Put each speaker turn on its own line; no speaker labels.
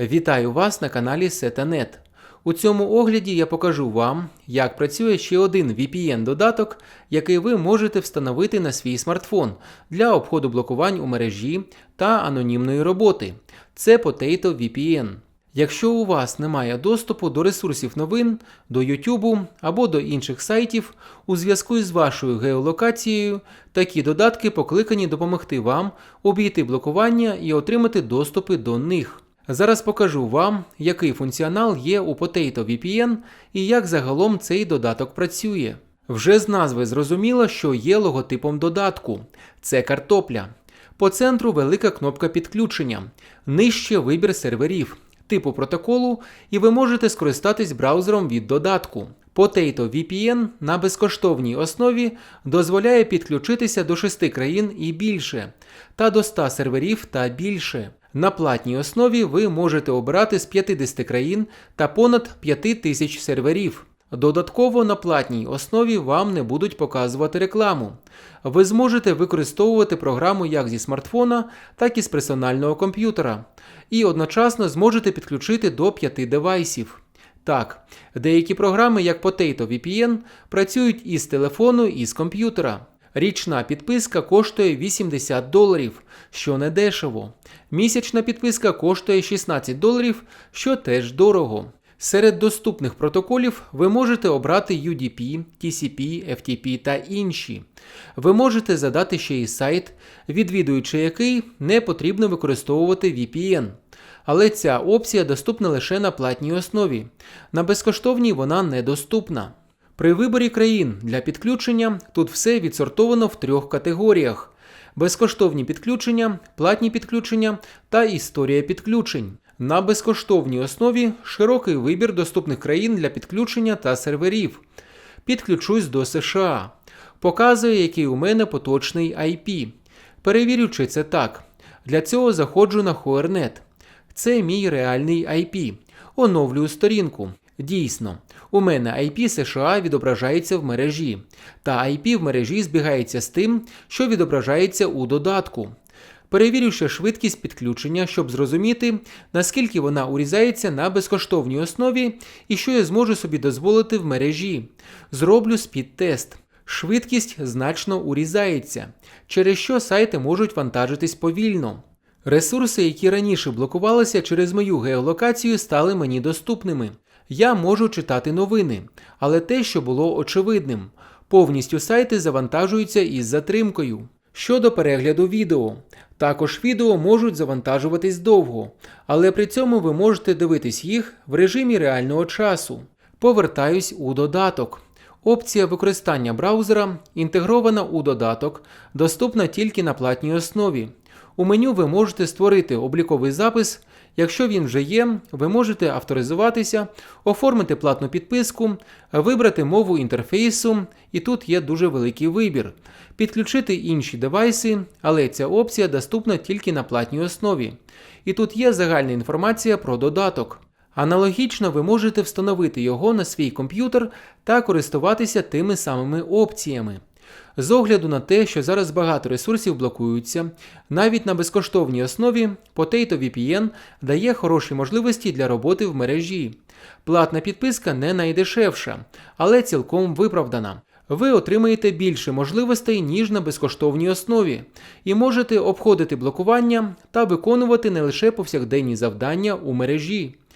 Вітаю вас на каналі Сетанет. У цьому огляді я покажу вам, як працює ще один VPN-додаток, який ви можете встановити на свій смартфон для обходу блокувань у мережі та анонімної роботи. Це Potato VPN. Якщо у вас немає доступу до ресурсів новин, до YouTube або до інших сайтів, у зв'язку з вашою геолокацією, такі додатки покликані допомогти вам обійти блокування і отримати доступи до них. Зараз покажу вам, який функціонал є у Potato VPN і як загалом цей додаток працює. Вже з назви зрозуміло, що є логотипом додатку. Це картопля. По центру велика кнопка підключення, нижче вибір серверів, типу протоколу, і ви можете скористатись браузером від додатку. Potato VPN на безкоштовній основі дозволяє підключитися до 6 країн і більше, та до 100 серверів та більше. На платній основі ви можете обирати з 50 країн та понад 5000 серверів. Додатково на платній основі вам не будуть показувати рекламу. Ви зможете використовувати програму як зі смартфона, так і з персонального комп'ютера, і одночасно зможете підключити до 5 девайсів. Так, деякі програми, як Potato VPN, працюють із телефону і з комп'ютера. Річна підписка коштує 80 доларів, що не дешево. Місячна підписка коштує 16 доларів, що теж дорого. Серед доступних протоколів ви можете обрати UDP, TCP, FTP та інші. Ви можете задати ще й сайт, відвідуючи який не потрібно використовувати VPN. Але ця опція доступна лише на платній основі. На безкоштовній вона недоступна. При виборі країн для підключення тут все відсортовано в трьох категоріях: безкоштовні підключення, платні підключення та історія підключень. На безкоштовній основі широкий вибір доступних країн для підключення та серверів. Підключусь до США. Показує, який у мене поточний IP. Перевірю, чи це так. Для цього заходжу на Hornet. Це мій реальний IP. Оновлюю сторінку. Дійсно, у мене IP США відображається в мережі, та IP в мережі збігається з тим, що відображається у додатку. Перевірю швидкість підключення, щоб зрозуміти, наскільки вона урізається на безкоштовній основі і що я зможу собі дозволити в мережі. Зроблю спід-тест. Швидкість значно урізається, через що сайти можуть вантажитись повільно. Ресурси, які раніше блокувалися через мою геолокацію, стали мені доступними. Я можу читати новини, але те, що було очевидним, повністю сайти завантажуються із затримкою. Щодо перегляду відео, також відео можуть завантажуватись довго, але при цьому ви можете дивитись їх в режимі реального часу. Повертаюсь у додаток. Опція використання браузера інтегрована у додаток, доступна тільки на платній основі. У меню ви можете створити обліковий запис. Якщо він вже є, ви можете авторизуватися, оформити платну підписку, вибрати мову інтерфейсу, і тут є дуже великий вибір. Підключити інші девайси, але ця опція доступна тільки на платній основі. І тут є загальна інформація про додаток. Аналогічно ви можете встановити його на свій комп'ютер та користуватися тими самими опціями. З огляду на те, що зараз багато ресурсів блокуються, навіть на безкоштовній основі Potato VPN дає хороші можливості для роботи в мережі. Платна підписка не найдешевша, але цілком виправдана. Ви отримаєте більше можливостей, ніж на безкоштовній основі, і можете обходити блокування та виконувати не лише повсякденні завдання у мережі.